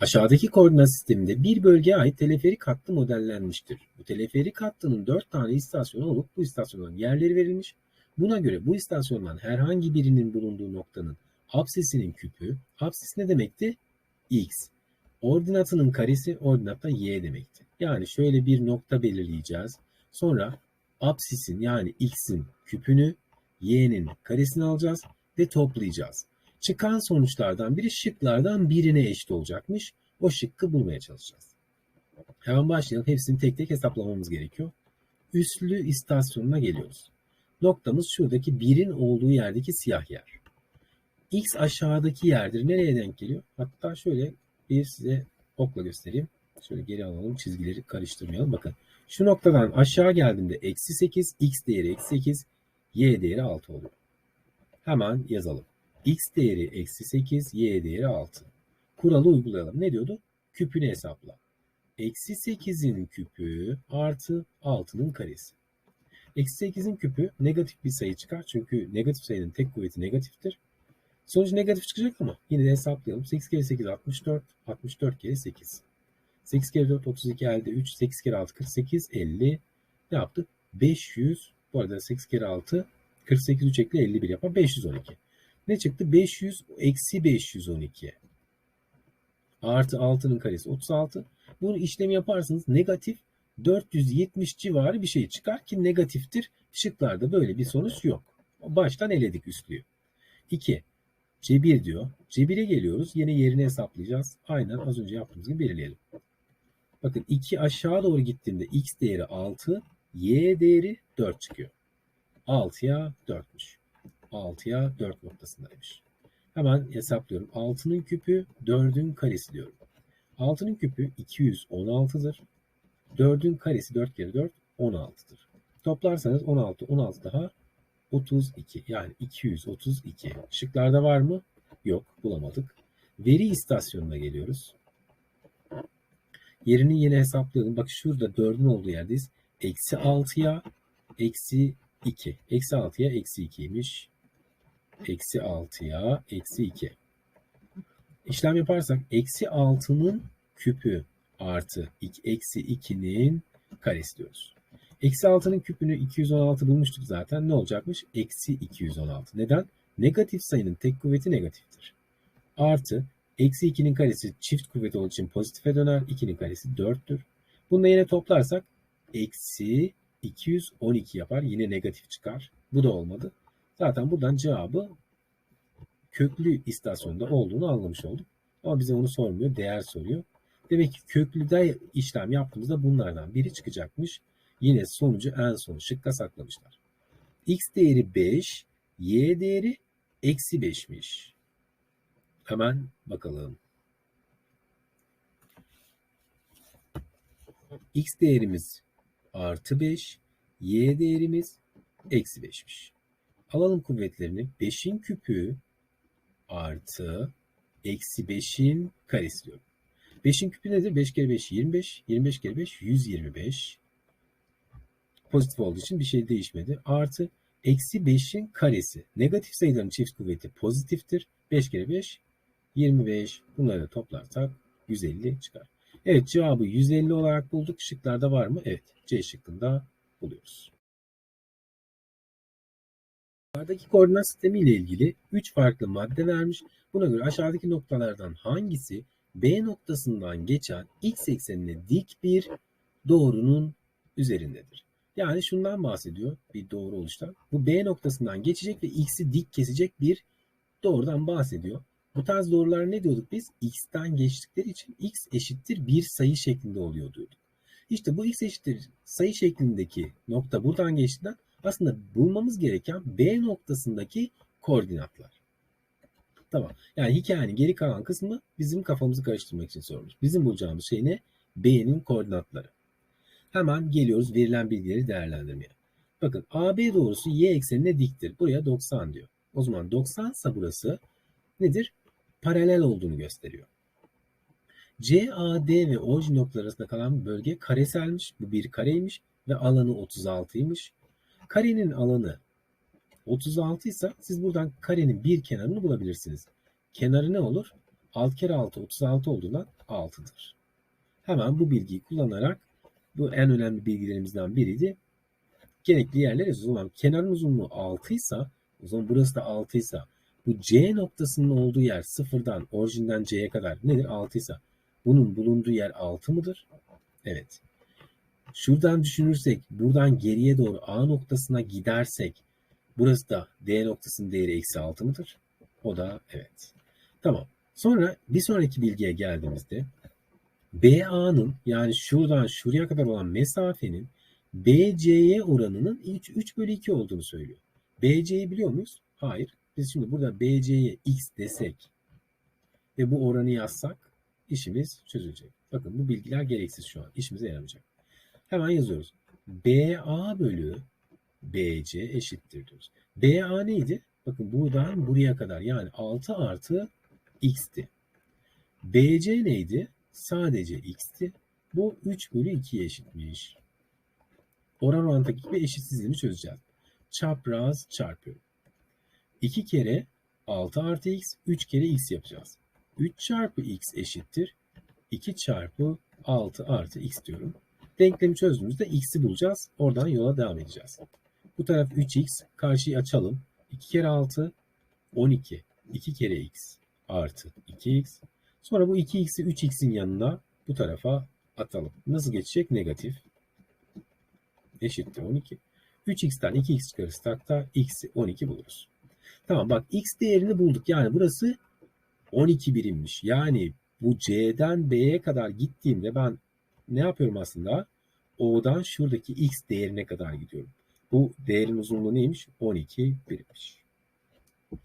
Aşağıdaki koordinat sisteminde bir bölgeye ait teleferik hattı modellenmiştir. Bu teleferik hattının 4 tane istasyonu olup bu istasyonların yerleri verilmiş. Buna göre bu istasyondan herhangi birinin bulunduğu noktanın apsisinin küpü, apsis ne demekti? X. Ordinatının karesi ordinat da y demekti. Yani şöyle bir nokta belirleyeceğiz. Sonra apsisin yani x'in küpünü, y'nin karesini alacağız ve toplayacağız. Çıkan sonuçlardan biri şıklardan birine eşit olacakmış. O şıkkı bulmaya çalışacağız. Hemen başlayalım. Hepsini tek tek hesaplamamız gerekiyor. Üslü istasyonuna geliyoruz. Noktamız şuradaki birin olduğu yerdeki siyah yer. X aşağıdaki yerdir. Nereye denk geliyor? Hatta şöyle bir size okla göstereyim. Şöyle geri alalım. Çizgileri karıştırmayalım. Bakın şu noktadan aşağı geldiğimde eksi 8, x değeri eksi 8, y değeri 6 oluyor. Hemen yazalım. X değeri eksi 8, y değeri 6. Kuralı uygulayalım. Ne diyordu? Küpünü hesapla. Eksi 8'in küpü artı 6'nın karesi. Eksi 8'in küpü negatif bir sayı çıkar. Çünkü negatif sayının tek kuvveti negatiftir. Sonuç negatif çıkacak ama yine de hesaplayalım. 8 kere 8 64, 64 kere 8. 8 kere 4 32 elde 3, 8 kere 6 48, 50. Ne yaptı? 500. Bu arada 8 kere 6 48 3 ekle 51 yapar. 512. Ne çıktı? 500 eksi 512. Artı 6'nın karesi 36. Bunu işlemi yaparsanız negatif 470 civarı bir şey çıkar ki negatiftir. Şıklarda böyle bir sonuç yok. Baştan eledik üstlüğü. 2. C1 diyor. C1'e geliyoruz. Yine yerini hesaplayacağız. Aynen az önce yaptığımız gibi belirleyelim. Bakın 2 aşağı doğru gittiğinde x değeri 6, y değeri 4 çıkıyor. 6'ya 4'müş. 6'ya 4 noktasındaymış. Hemen hesaplıyorum. 6'nın küpü 4'ün karesi diyorum. 6'nın küpü 216'dır. 4'ün karesi 4 kere 4 16'dır. Toplarsanız 16, 16 daha 32 yani 232. Şıklarda var mı? Yok bulamadık. Veri istasyonuna geliyoruz. Yerini yine hesaplayalım. Bak şurada 4'ün olduğu yerdeyiz. Eksi 6'ya eksi 2. Eksi 6'ya eksi 2'ymiş. Eksi 6'ya eksi 2. İşlem yaparsak eksi 6'nın küpü artı eksi 2'nin karesi diyoruz. Eksi 6'nın küpünü 216 bulmuştuk zaten. Ne olacakmış? Eksi 216. Neden? Negatif sayının tek kuvveti negatiftir. Artı eksi 2'nin karesi çift kuvveti olduğu için pozitife döner. 2'nin karesi 4'tür. Bunu da yine toplarsak eksi 212 yapar. Yine negatif çıkar. Bu da olmadı. Zaten buradan cevabı köklü istasyonda olduğunu anlamış olduk. Ama bize onu sormuyor. Değer soruyor. Demek ki köklüde işlem yaptığımızda bunlardan biri çıkacakmış. Yine sonucu en son şıkka saklamışlar. X değeri 5, Y değeri eksi 5'miş. Hemen bakalım. X değerimiz artı 5, Y değerimiz eksi 5'miş. Alalım kuvvetlerini. 5'in küpü artı eksi 5'in karesi diyorum. 5'in küpü nedir? 5 kere 5 25. 25 kere 5 125. Pozitif olduğu için bir şey değişmedi. Artı eksi 5'in karesi. Negatif sayıların çift kuvveti pozitiftir. 5 kere 5 25. Bunları toplarsak 150 çıkar. Evet cevabı 150 olarak bulduk. Şıklarda var mı? Evet. C şıkkında buluyoruz. Yukarıdaki koordinat sistemi ile ilgili 3 farklı madde vermiş. Buna göre aşağıdaki noktalardan hangisi B noktasından geçen x eksenine dik bir doğrunun üzerindedir? Yani şundan bahsediyor bir doğru oluştan. Bu B noktasından geçecek ve x'i dik kesecek bir doğrudan bahsediyor. Bu tarz doğrular ne diyorduk biz? X'ten geçtikleri için x eşittir bir sayı şeklinde oluyor diyorduk. İşte bu x eşittir sayı şeklindeki nokta buradan geçtiğinden aslında bulmamız gereken B noktasındaki koordinatlar. Tamam. Yani hikayenin geri kalan kısmı bizim kafamızı karıştırmak için sorulmuş. Bizim bulacağımız şey ne? B'nin koordinatları. Hemen geliyoruz verilen bilgileri değerlendirmeye. Bakın AB doğrusu y eksenine diktir. Buraya 90 diyor. O zaman 90 ise burası nedir? Paralel olduğunu gösteriyor. CAD ve OJ noktaları arasında kalan bölge kareselmiş. Bu bir kareymiş ve alanı 36'ymış. Karenin alanı 36 ise siz buradan karenin bir kenarını bulabilirsiniz. Kenarı ne olur? 6 kere 6 36 olduğundan 6'dır. Hemen bu bilgiyi kullanarak bu en önemli bilgilerimizden biriydi. Gerekli yerlere o zaman kenarın uzunluğu 6 ise o zaman burası da 6 ise bu C noktasının olduğu yer sıfırdan orijinden C'ye kadar nedir? 6 ise bunun bulunduğu yer 6 mıdır? Evet. Şuradan düşünürsek buradan geriye doğru A noktasına gidersek burası da D noktasının değeri eksi 6 mıdır? O da evet. Tamam. Sonra bir sonraki bilgiye geldiğimizde BA'nın yani şuradan şuraya kadar olan mesafenin BC'ye oranının 3, 3 bölü 2 olduğunu söylüyor. BC'yi biliyor muyuz? Hayır. Biz şimdi burada BC'ye X desek ve bu oranı yazsak işimiz çözülecek. Bakın bu bilgiler gereksiz şu an. İşimize yaramayacak. Hemen yazıyoruz. BA bölü BC eşittir diyoruz. BA neydi? Bakın buradan buraya kadar yani 6 artı x'ti. BC neydi? Sadece x'ti. Bu 3 bölü 2'ye eşitmiş. Oran orantaki gibi eşitsizliğini çözeceğiz. Çapraz çarpıyorum. 2 kere 6 artı x, 3 kere x yapacağız. 3 çarpı x eşittir. 2 çarpı 6 artı x diyorum. Denklemi çözdüğümüzde x'i bulacağız. Oradan yola devam edeceğiz. Bu taraf 3x. Karşıyı açalım. 2 kere 6 12. 2 kere x artı 2x. Sonra bu 2x'i 3x'in yanına bu tarafa atalım. Nasıl geçecek? Negatif. Eşittir 12. 3x'ten 2x çıkarırsak da x'i 12 buluruz. Tamam bak x değerini bulduk. Yani burası 12 birimmiş. Yani bu C'den B'ye kadar gittiğimde ben ne yapıyorum aslında? O'dan şuradaki x değerine kadar gidiyorum. Bu değerin uzunluğu neymiş? 12 birimmiş.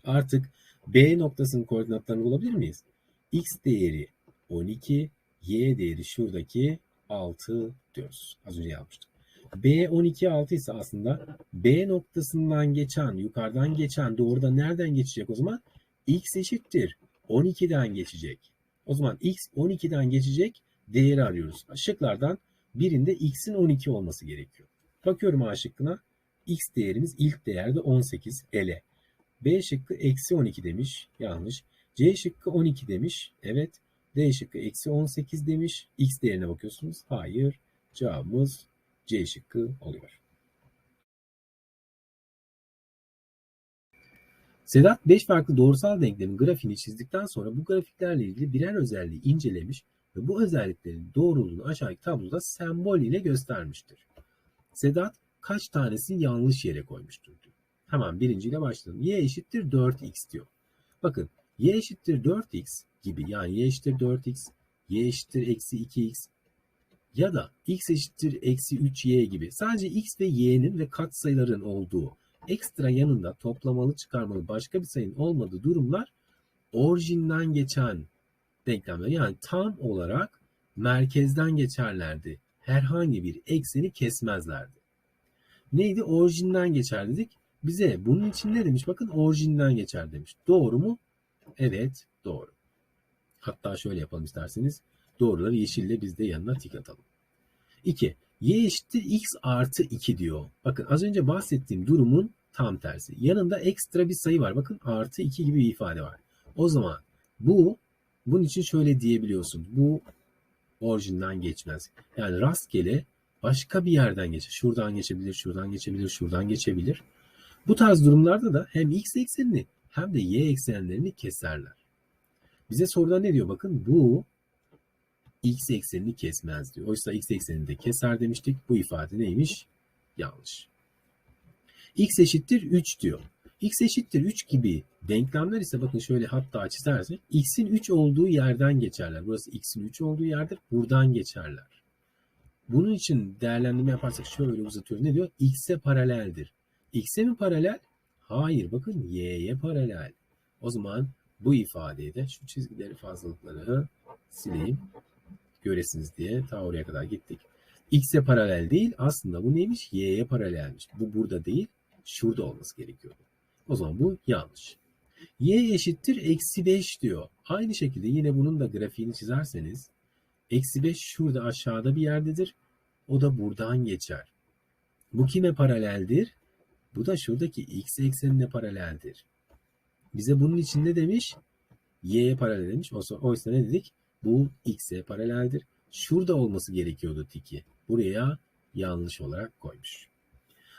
Artık B noktasının koordinatlarını bulabilir miyiz? X değeri 12, Y değeri şuradaki 6 diyoruz. Az önce yapmıştık. B 12 6 ise aslında B noktasından geçen, yukarıdan geçen doğruda nereden geçecek o zaman? X eşittir. 12'den geçecek. O zaman X 12'den geçecek değeri arıyoruz. Şıklardan birinde X'in 12 olması gerekiyor. Bakıyorum A şıkkına. X değerimiz ilk değerde 18 ele. B şıkkı eksi 12 demiş. Yanlış. C şıkkı 12 demiş. Evet. D şıkkı eksi 18 demiş. X değerine bakıyorsunuz. Hayır. Cevabımız C şıkkı oluyor. Sedat 5 farklı doğrusal denklemin grafiğini çizdikten sonra bu grafiklerle ilgili birer özelliği incelemiş ve bu özelliklerin doğruluğunu aşağıdaki tabloda sembol ile göstermiştir. Sedat kaç tanesini yanlış yere koymuştur diyor. Hemen birinciyle başlayalım. Y eşittir 4x diyor. Bakın y eşittir 4x gibi yani y eşittir 4x, y eşittir eksi 2x ya da x eşittir eksi 3y gibi sadece x ve y'nin ve katsayıların olduğu ekstra yanında toplamalı çıkarmalı başka bir sayının olmadığı durumlar orijinden geçen denklemler yani tam olarak merkezden geçerlerdi. Herhangi bir ekseni kesmezlerdi. Neydi? Orijinden geçer dedik. Bize bunun için ne demiş? Bakın orijinden geçer demiş. Doğru mu? Evet doğru. Hatta şöyle yapalım isterseniz. Doğruları yeşille biz de yanına tik atalım. 2. Y eşittir x artı 2 diyor. Bakın az önce bahsettiğim durumun tam tersi. Yanında ekstra bir sayı var. Bakın artı 2 gibi bir ifade var. O zaman bu bunun için şöyle diyebiliyorsun. Bu orijinden geçmez. Yani rastgele başka bir yerden geçer. Şuradan geçebilir, şuradan geçebilir, şuradan geçebilir. Bu tarz durumlarda da hem x eksenini hem de y eksenlerini keserler. Bize soruda ne diyor? Bakın bu x eksenini kesmez diyor. Oysa x eksenini de keser demiştik. Bu ifade neymiş? Yanlış. x eşittir 3 diyor. x eşittir 3 gibi denklemler ise bakın şöyle hatta çizersek x'in 3 olduğu yerden geçerler. Burası x'in 3 olduğu yerdir. Buradan geçerler. Bunun için değerlendirme yaparsak şöyle uzatıyoruz. Ne diyor? x'e paraleldir. x'e mi paralel? Hayır bakın y'ye paralel. O zaman bu ifadeyi de şu çizgileri fazlalıkları sileyim göresiniz diye ta oraya kadar gittik. X'e paralel değil aslında bu neymiş? Y'ye paralelmiş. Bu burada değil şurada olması gerekiyordu. O zaman bu yanlış. Y eşittir eksi 5 diyor. Aynı şekilde yine bunun da grafiğini çizerseniz eksi 5 şurada aşağıda bir yerdedir. O da buradan geçer. Bu kime paraleldir? Bu da şuradaki x eksenine paraleldir. Bize bunun için ne demiş? y'ye paralelmiş. Oysa, oysa ne dedik? Bu x'e paraleldir. Şurada olması gerekiyordu tiki. Buraya yanlış olarak koymuş.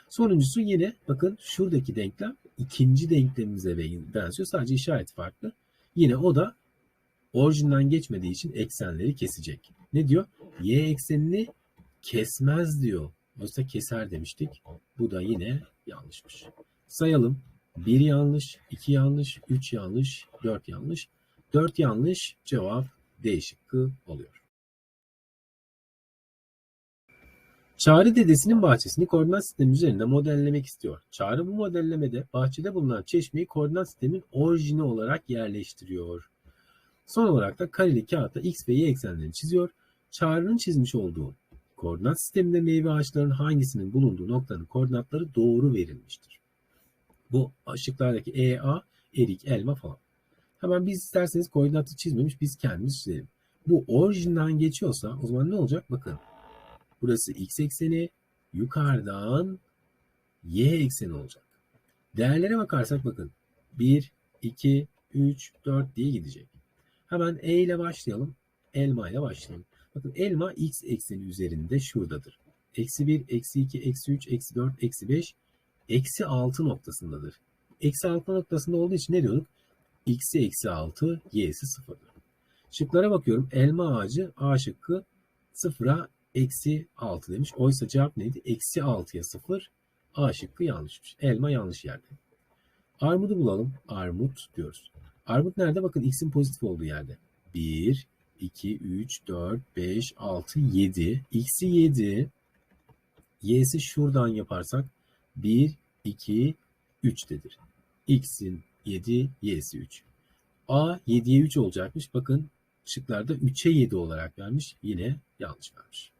Sonuncusu yine bakın şuradaki denklem ikinci denklemimize benziyor. Sadece işaret farklı. Yine o da orijinden geçmediği için eksenleri kesecek. Ne diyor? Y eksenini kesmez diyor. Oysa keser demiştik. Bu da yine yanlışmış. Sayalım. 1 yanlış, 2 yanlış, 3 yanlış, 4 yanlış. 4 yanlış cevap D şıkkı oluyor. Çağrı dedesinin bahçesini koordinat sistemi üzerinde modellemek istiyor. Çağrı bu modellemede bahçede bulunan çeşmeyi koordinat sistemin orijini olarak yerleştiriyor. Son olarak da kareli kağıtta x ve y eksenlerini çiziyor. Çağrı'nın çizmiş olduğu koordinat sisteminde meyve ağaçlarının hangisinin bulunduğu noktanın koordinatları doğru verilmiştir. Bu ışıklardaki E, A, erik, elma falan. Hemen biz isterseniz koordinatı çizmemiş biz kendimiz çizelim. Bu orijinden geçiyorsa o zaman ne olacak? Bakın Burası x ekseni, yukarıdan y ekseni olacak. Değerlere bakarsak bakın 1, 2, 3, 4 diye gidecek. Hemen E ile başlayalım. Elma ile başlayalım. Bakın elma x ekseni üzerinde şuradadır. Eksi 1, eksi 2, eksi 3, eksi 4, eksi 5, eksi 6 noktasındadır. Eksi 6 noktasında olduğu için ne diyorduk? x'i eksi 6, y'si 0'dır. Şıklara bakıyorum. Elma ağacı A şıkkı 0'a eksi 6 demiş. Oysa cevap neydi? Eksi 6'ya 0. A şıkkı yanlışmış. Elma yanlış yerde. Armudu bulalım. Armut diyoruz. Armut nerede? Bakın x'in pozitif olduğu yerde. 1, 2, 3, 4, 5, 6, 7. X'i 7. Y'si şuradan yaparsak 1, 2, 3'tedir. X'in 7, Y'si 3. A 7'ye 3 olacakmış. Bakın şıklarda 3'e 7 olarak vermiş. Yine yanlış vermiş.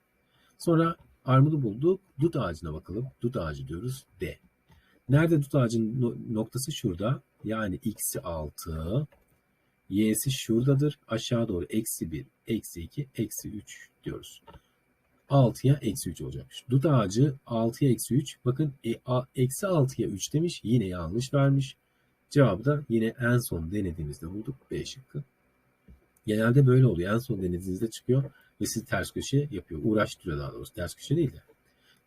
Sonra armudu bulduk. Dut ağacına bakalım. Dut ağacı diyoruz. D. Nerede dut ağacının noktası? Şurada. Yani x'i 6. Y'si şuradadır. Aşağı doğru eksi 1, eksi 2, eksi 3 diyoruz. 6'ya eksi 3 olacakmış. Dut ağacı 6'ya eksi 3. Bakın e, a, eksi 6'ya 3 demiş. Yine yanlış vermiş. Cevabı da yine en son denediğimizde bulduk. B şıkkı. Genelde böyle oluyor. En son denediğinizde çıkıyor ve sizi ters köşe yapıyor. Uğraştırıyor daha doğrusu. Ters köşe değil de.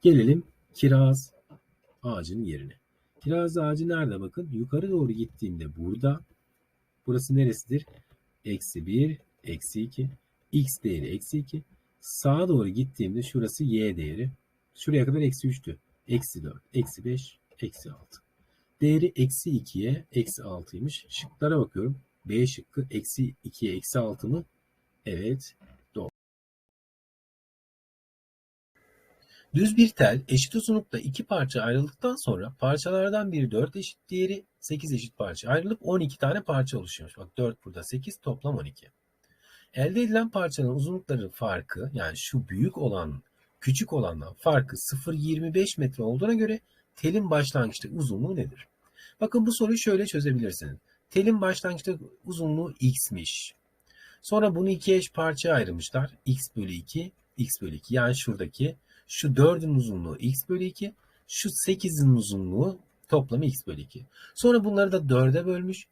Gelelim kiraz ağacının yerine. Kiraz ağacı nerede bakın? Yukarı doğru gittiğimde burada. Burası neresidir? Eksi 1, eksi 2. X değeri eksi 2. Sağa doğru gittiğimde şurası Y değeri. Şuraya kadar eksi 3'tü. Eksi 4, eksi 5, eksi 6. Değeri eksi 2'ye eksi 6'ymış. Şıklara bakıyorum. B şıkkı eksi 2'ye eksi 6 mı? Evet. Düz bir tel eşit uzunlukta iki parça ayrıldıktan sonra parçalardan biri 4 eşit diğeri 8 eşit parça ayrılıp 12 tane parça oluşuyor. Bak 4 burada 8 toplam 12. Elde edilen parçanın uzunlukları farkı yani şu büyük olan küçük olandan farkı 0.25 metre olduğuna göre telin başlangıçta uzunluğu nedir? Bakın bu soruyu şöyle çözebilirsiniz. Telin başlangıçta uzunluğu x'miş. Sonra bunu iki eş parçaya ayrılmışlar. x bölü 2, x bölü 2. Yani şuradaki şu 4'ün uzunluğu x bölü 2, şu 8'in uzunluğu toplamı x bölü 2. Sonra bunları da 4'e bölmüş.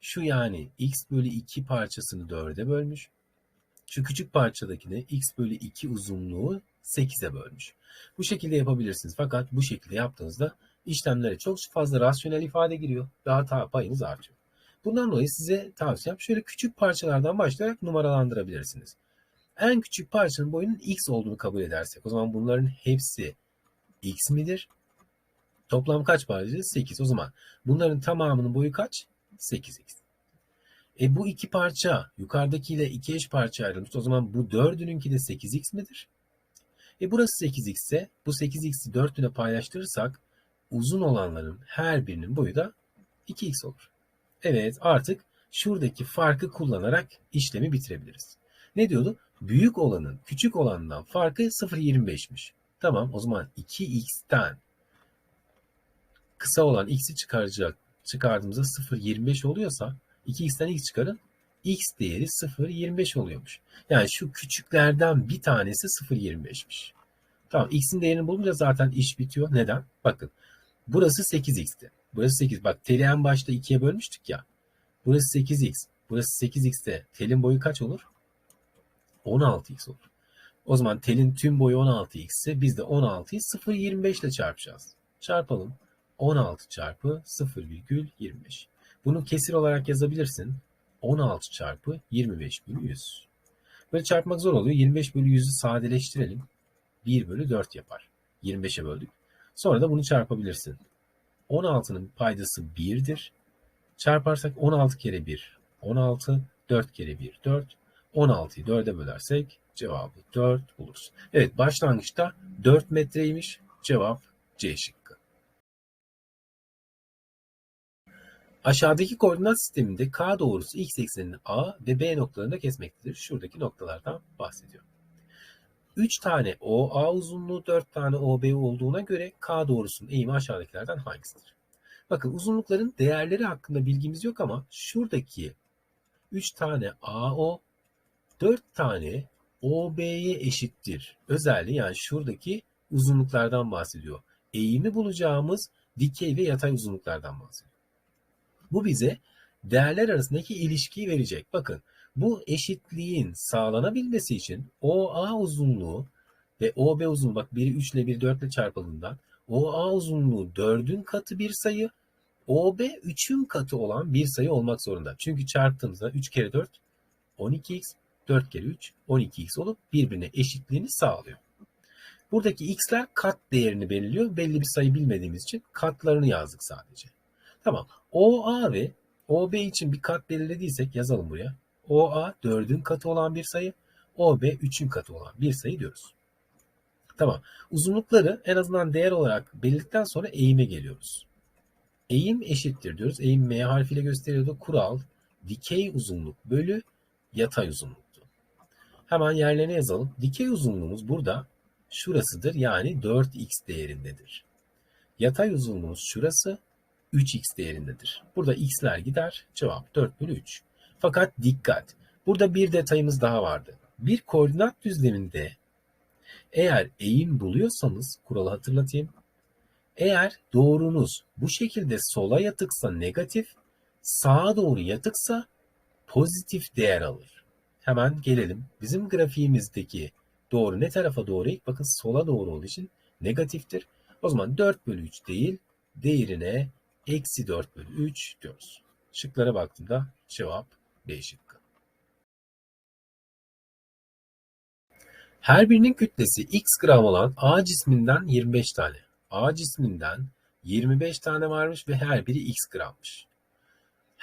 Şu yani x bölü 2 parçasını 4'e bölmüş. Şu küçük parçadaki de x bölü 2 uzunluğu 8'e bölmüş. Bu şekilde yapabilirsiniz. Fakat bu şekilde yaptığınızda işlemlere çok fazla rasyonel ifade giriyor ve hata payınız artıyor. Bundan dolayı size tavsiyem şöyle küçük parçalardan başlayarak numaralandırabilirsiniz. En küçük parçanın boyunun x olduğunu kabul edersek o zaman bunların hepsi x midir? Toplam kaç parça? 8. O zaman bunların tamamının boyu kaç? 8x. E bu iki parça yukarıdakiyle iki eş parça ayrılmış. O zaman bu dördününki de 8x midir? E burası 8x ise bu 8x'i dörtüne paylaştırırsak uzun olanların her birinin boyu da 2x olur. Evet artık şuradaki farkı kullanarak işlemi bitirebiliriz. Ne diyordu? Büyük olanın küçük olandan farkı 0.25'miş. Tamam o zaman 2x'ten kısa olan x'i çıkaracak çıkardığımızda 0.25 oluyorsa 2x'ten x çıkarın x değeri 0.25 oluyormuş. Yani şu küçüklerden bir tanesi 0.25'miş. Tamam x'in değerini bulunca zaten iş bitiyor. Neden? Bakın burası 8x'ti. Burası 8. Bak teli en başta 2'ye bölmüştük ya. Burası 8x. Burası 8x'te telin boyu kaç olur? 16x olur. O zaman telin tüm boyu 16x ise biz de 16'yı 0,25 ile çarpacağız. Çarpalım. 16 çarpı 0,25. Bunu kesir olarak yazabilirsin. 16 çarpı 25 bölü 100. Böyle çarpmak zor oluyor. 25 bölü 100'ü sadeleştirelim. 1 bölü 4 yapar. 25'e böldük. Sonra da bunu çarpabilirsin. 16'nın paydası 1'dir. Çarparsak 16 kere 1 16, 4 kere 1 4. 16'yı 4'e bölersek cevabı 4 buluruz. Evet başlangıçta 4 metreymiş. Cevap C şıkkı. Aşağıdaki koordinat sisteminde K doğrusu x eksenini A ve B noktalarında kesmektedir. Şuradaki noktalardan bahsediyor. 3 tane OA uzunluğu 4 tane OB olduğuna göre K doğrusunun eğimi aşağıdakilerden hangisidir? Bakın uzunlukların değerleri hakkında bilgimiz yok ama şuradaki 3 tane AO 4 tane OB'ye eşittir. Özelliği yani şuradaki uzunluklardan bahsediyor. Eğimi bulacağımız dikey ve yatay uzunluklardan bahsediyor. Bu bize değerler arasındaki ilişkiyi verecek. Bakın bu eşitliğin sağlanabilmesi için OA uzunluğu ve OB uzunluğu bak biri 3 ile biri 4 ile çarpıldığından OA uzunluğu 4'ün katı bir sayı OB 3'ün katı olan bir sayı olmak zorunda. Çünkü çarptığımızda 3 kere 4 12x 4 kere 3 12x olup birbirine eşitliğini sağlıyor. Buradaki x'ler kat değerini belirliyor. Belli bir sayı bilmediğimiz için katlarını yazdık sadece. Tamam. OA ve OB için bir kat belirlediysek yazalım buraya. OA 4'ün katı olan bir sayı, OB 3'ün katı olan bir sayı diyoruz. Tamam. Uzunlukları en azından değer olarak belirledikten sonra eğime geliyoruz. Eğim eşittir diyoruz. Eğim M harfiyle gösteriyordu. Kural dikey uzunluk bölü yatay uzunluktu. Hemen yerlerine yazalım. Dikey uzunluğumuz burada şurasıdır. Yani 4x değerindedir. Yatay uzunluğumuz şurası 3x değerindedir. Burada x'ler gider. Cevap 4 bölü 3. Fakat dikkat. Burada bir detayımız daha vardı. Bir koordinat düzleminde eğer eğim buluyorsanız kuralı hatırlatayım. Eğer doğrunuz bu şekilde sola yatıksa negatif, sağa doğru yatıksa pozitif değer alır. Hemen gelelim. Bizim grafiğimizdeki doğru ne tarafa doğru? Bakın sola doğru olduğu için negatiftir. O zaman 4 bölü 3 değil, değerine eksi 4 bölü 3 diyoruz. Şıklara baktığımda cevap B şıkkı. Her birinin kütlesi x gram olan A cisminden 25 tane. A cisminden 25 tane varmış ve her biri x grammış.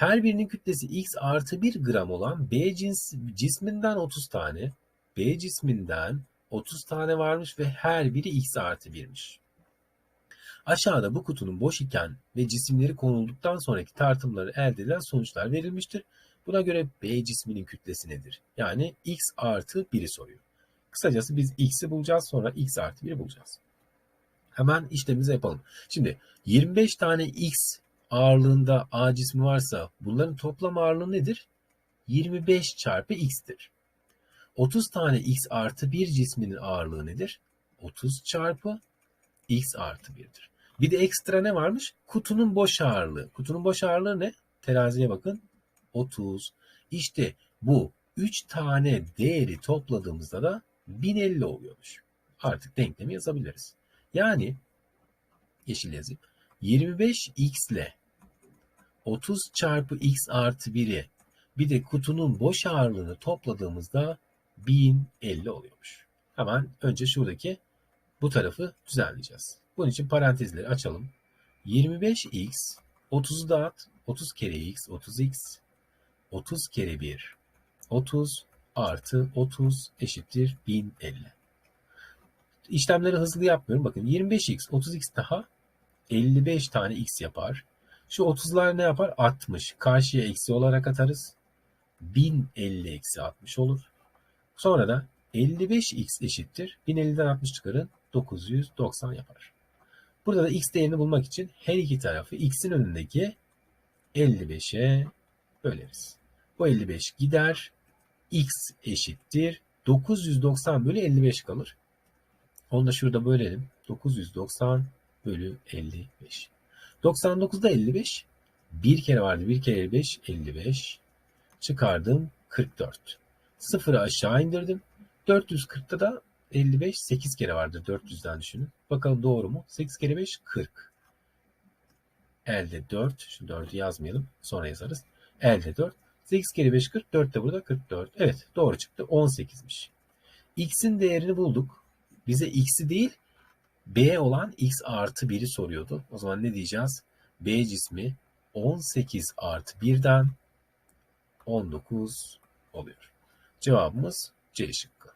Her birinin kütlesi x artı 1 gram olan B cins, cisminden 30 tane, B cisminden 30 tane varmış ve her biri x artı 1'miş. Aşağıda bu kutunun boş iken ve cisimleri konulduktan sonraki tartımları elde edilen sonuçlar verilmiştir. Buna göre B cisminin kütlesi nedir? Yani x artı 1'i soruyor. Kısacası biz x'i bulacağız sonra x artı 1'i bulacağız. Hemen işlemimizi yapalım. Şimdi 25 tane x ağırlığında A cismi varsa bunların toplam ağırlığı nedir? 25 çarpı x'tir. 30 tane x artı 1 cisminin ağırlığı nedir? 30 çarpı x artı 1'dir. Bir de ekstra ne varmış? Kutunun boş ağırlığı. Kutunun boş ağırlığı ne? Teraziye bakın. 30. İşte bu 3 tane değeri topladığımızda da 1050 oluyormuş. Artık denklemi yazabiliriz. Yani yeşil yazayım. 25x ile 30 çarpı x artı 1'i bir de kutunun boş ağırlığını topladığımızda 1050 oluyormuş. Hemen önce şuradaki bu tarafı düzenleyeceğiz. Bunun için parantezleri açalım. 25x 30'u dağıt. 30 kere x 30x 30 kere 1 30 artı 30 eşittir 1050. İşlemleri hızlı yapmıyorum. Bakın 25x 30x daha 55 tane x yapar. Şu 30'lar ne yapar? 60. Karşıya eksi olarak atarız. 1050 eksi 60 olur. Sonra da 55x eşittir. 1050'den 60 çıkarın. 990 yapar. Burada da x değerini bulmak için her iki tarafı x'in önündeki 55'e böleriz. Bu 55 gider. x eşittir. 990 bölü 55 kalır. Onu da şurada bölelim. 990 bölü 55. 99'da 55. Bir kere vardı. Bir kere 55. 55. Çıkardım 44. Sıfırı aşağı indirdim. 440'ta da 55 8 kere vardır 400'den düşünün. Bakalım doğru mu? 8 kere 5 40. Elde 4. Şu 4'ü yazmayalım. Sonra yazarız. Elde 4. 8 kere 5 40. 4 de burada 44. Evet doğru çıktı. 18'miş. X'in değerini bulduk. Bize X'i değil B olan X artı 1'i soruyordu. O zaman ne diyeceğiz? B cismi 18 artı 1'den 19 oluyor. Cevabımız C şıkkı.